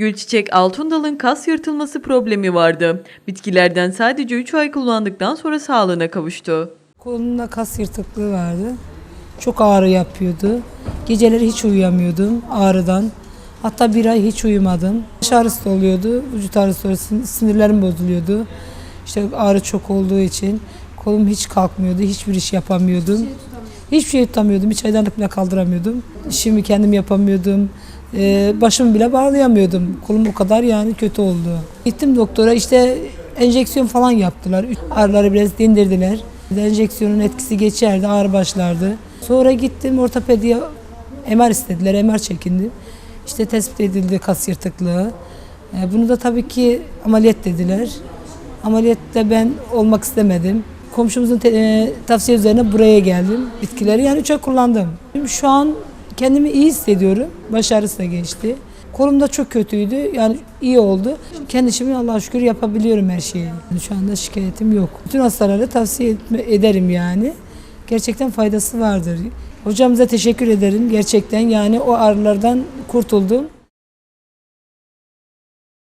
Gülçiçek Altundal'ın kas yırtılması problemi vardı. Bitkilerden sadece 3 ay kullandıktan sonra sağlığına kavuştu. Kolunda kas yırtıklığı vardı. Çok ağrı yapıyordu. Geceleri hiç uyuyamıyordum ağrıdan. Hatta bir ay hiç uyumadım. Baş ağrısı oluyordu, vücut ağrısı oluyordu, sin- sinirlerim bozuluyordu. İşte ağrı çok olduğu için kolum hiç kalkmıyordu, hiçbir iş yapamıyordum. Hiçbir şey tutamıyordum, bir çaydanlık bile kaldıramıyordum. İşimi kendim yapamıyordum. Ee, başımı bile bağlayamıyordum. Kolum o kadar yani kötü oldu. Gittim doktora işte enjeksiyon falan yaptılar. Ağrıları biraz dindirdiler. Enjeksiyonun etkisi geçerdi, ağrı başlardı. Sonra gittim ortopediye MR istediler, MR çekindim. İşte tespit edildi kas yırtıklığı. Ee, Bunu da tabii ki ameliyat dediler. Ameliyatta ben olmak istemedim. Komşumuzun te- e, tavsiye üzerine buraya geldim. Bitkileri yani ay kullandım. Şu an kendimi iyi hissediyorum. Baş ağrısı da geçti. Kolum da çok kötüydü. Yani iyi oldu. Kendi işimi Allah'a şükür yapabiliyorum her şeyi. Şu anda şikayetim yok. Bütün hastalara tavsiye ederim yani. Gerçekten faydası vardır. Hocamıza teşekkür ederim. Gerçekten yani o ağrılardan kurtuldum.